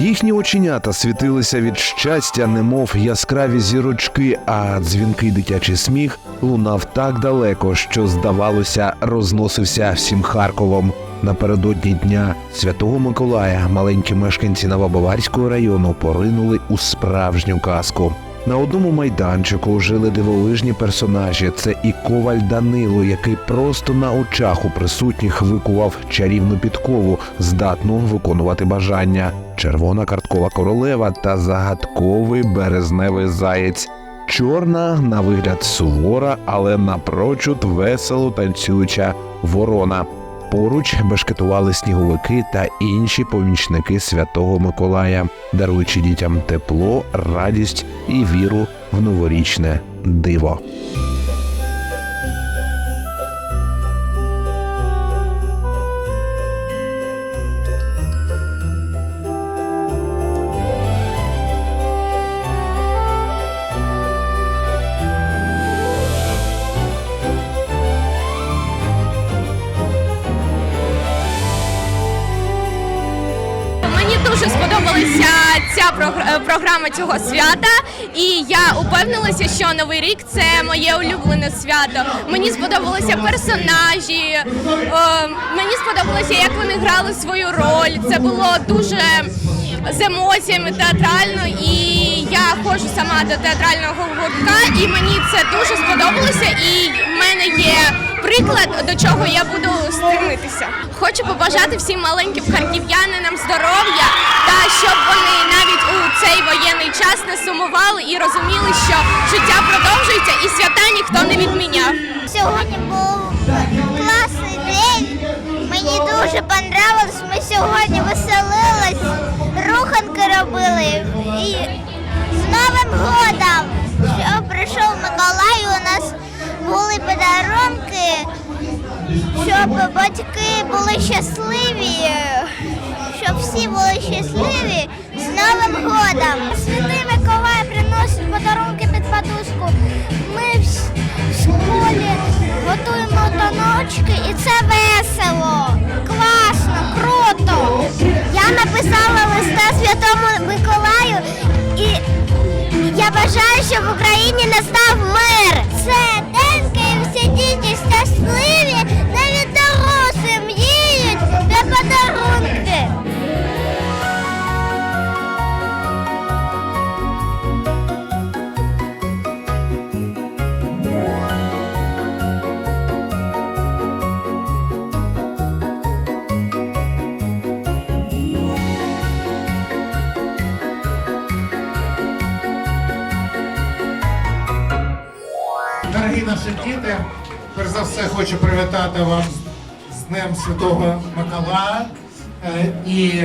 Їхні оченята світилися від щастя, немов яскраві зірочки, а дзвінкий дитячий сміх лунав так далеко, що, здавалося, розносився всім Харковом. Напередодні дня Святого Миколая маленькі мешканці Новобаварського району поринули у справжню казку. На одному майданчику жили дивовижні персонажі. Це і коваль Данило, який просто на очах у присутніх викував чарівну підкову, здатну виконувати бажання, червона карткова королева та загадковий березневий заєць. Чорна, на вигляд сувора, але напрочуд весело танцююча ворона. Поруч бешкетували сніговики та інші помічники святого Миколая, даруючи дітям тепло, радість і віру в новорічне диво. Ця е, програма цього свята, і я упевнилася, що новий рік це моє улюблене свято. Мені сподобалися персонажі, е, мені сподобалося, як вони грали свою роль. Це було дуже з емоціями театрально, і я ходжу сама до театрального гуртка, і мені це дуже сподобалося. І в мене є приклад, до чого я буду стремитися. Хочу побажати всім маленьким харків'янинам здоров'я та щоб вони навіть у цей воєнний час не сумували і розуміли, що життя продовжується і свята ніхто не відміняв. Сьогодні був класний день. Мені дуже понравилось. Ми сьогодні І з Новим годом, що прийшов Миколай, у нас були подарунки, щоб батьки були щасливі, щоб всі були щасливі з Новим годом. Святий Миколай приносить подарунки під подушку. Ми в школі готуємо таночки бажаю, щоб в Україні настав мир. Це день, коли всі діти щасливі, Дорогі наші діти, перш за все хочу привітати вас з Днем Святого Миколая. Е, І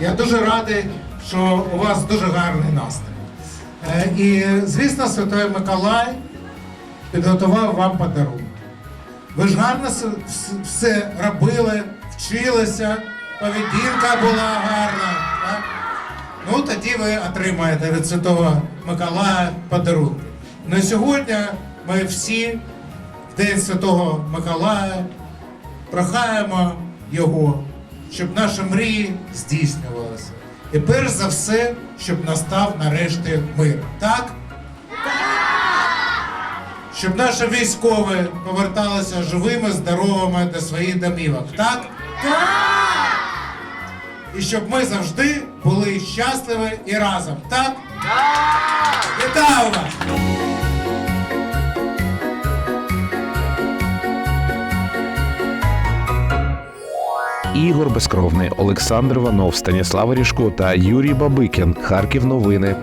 я дуже радий, що у вас дуже гарний настрій. Е, І, звісно, Святой Миколай підготував вам подарунок. Ви ж гарно все робили, вчилися, поведінка була гарна. Так? Ну, тоді ви отримаєте від Святого Миколая подарунки. Ну і сьогодні ми всі в День Святого Миколая прохаємо його, щоб наші мрії здійснювалися. І перш за все, щоб настав нарешті мир. Так? Щоб наші військові поверталися живими, здоровими до своїх домівок. Так? І щоб ми завжди були щасливі і разом. Так? Вітаю вас! Ігор Безкровний, Олександр Ванов, Станіслав Ріжко та Юрій Бабикін. Харків новини.